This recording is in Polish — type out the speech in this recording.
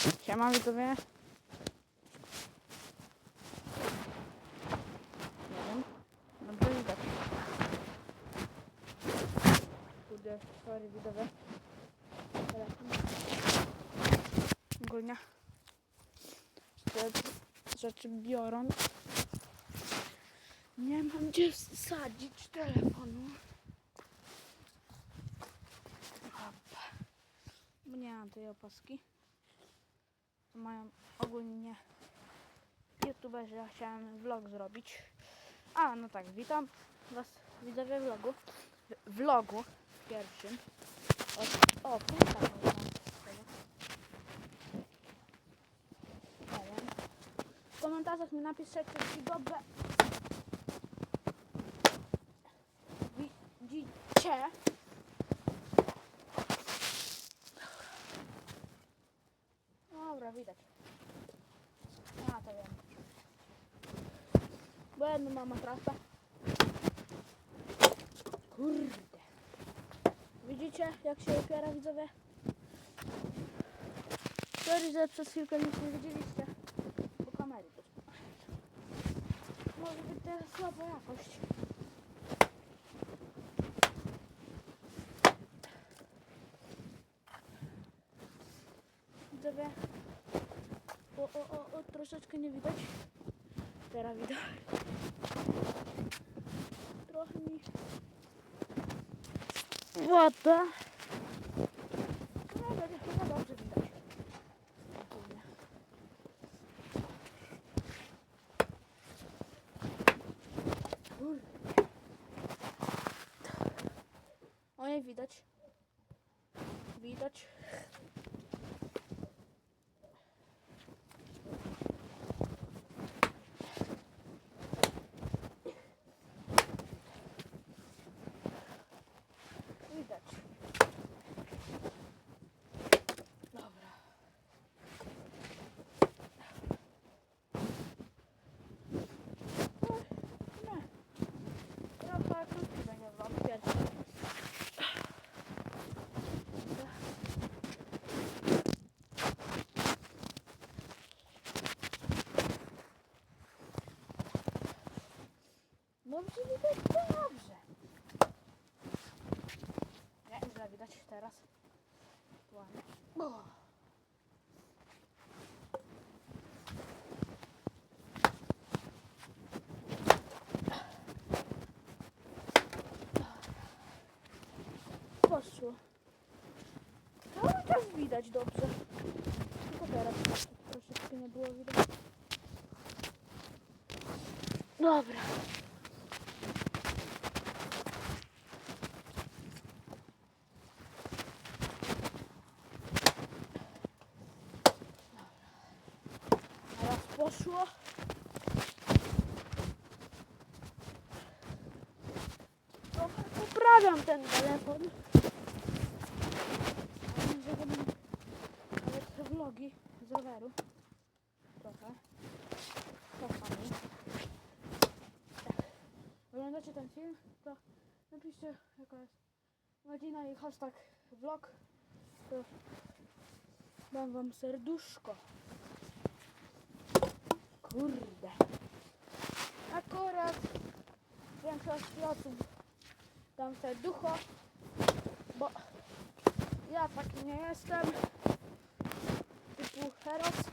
Siema widzowie. Nie wiem. Dobrze widać. Kurde, sorry widzowie. Ogólnie. Te rzeczy biorąc. Nie mam gdzie wsadzić telefonu. Bo nie mam tej opaski. Mają ogólnie youtuberzy, ja chciałem vlog zrobić. A, no tak, witam was widzowie vlogu. W vlogu pierwszym. O, o wiem. W komentarzach mi napiszecie, czy dobrze widzicie. Dobra, widać. A, to wiem. Bo jedną mam atrapę. Kurde. Widzicie, jak się opiera, widzowie? Sorry, że przez chwilkę nic nie widzieliście. Bo kamery też. Może być teraz słaba jakość. Widzowie. O, o, o, o, troszeczkę nie widać. Teraz widać. Trochę mi... Łata. No. Ogólnie. Kurde. O, nie. Widać. Widać. Dobra. Ech, Nie. Trochę krótki będzie wam pierwszy. Dobrze widać? Dobrze. Nie, źle widać teraz. Ładnie. O. Poszło. Cały czas widać dobrze. Tylko teraz troszeczkę nie było widać. Dobra. Teraz poszło. Trochę poprawiam ten telefon. Nawet te vlogi z roweru. Trochę. Czasami. Tak. Oglądacie ten film, to napiszcie jaka jest godzina i hashtag vlog. To dam wam serduszko. Kurde. Akurat większość osób dam serducho, bo ja taki nie jestem. Typu heros.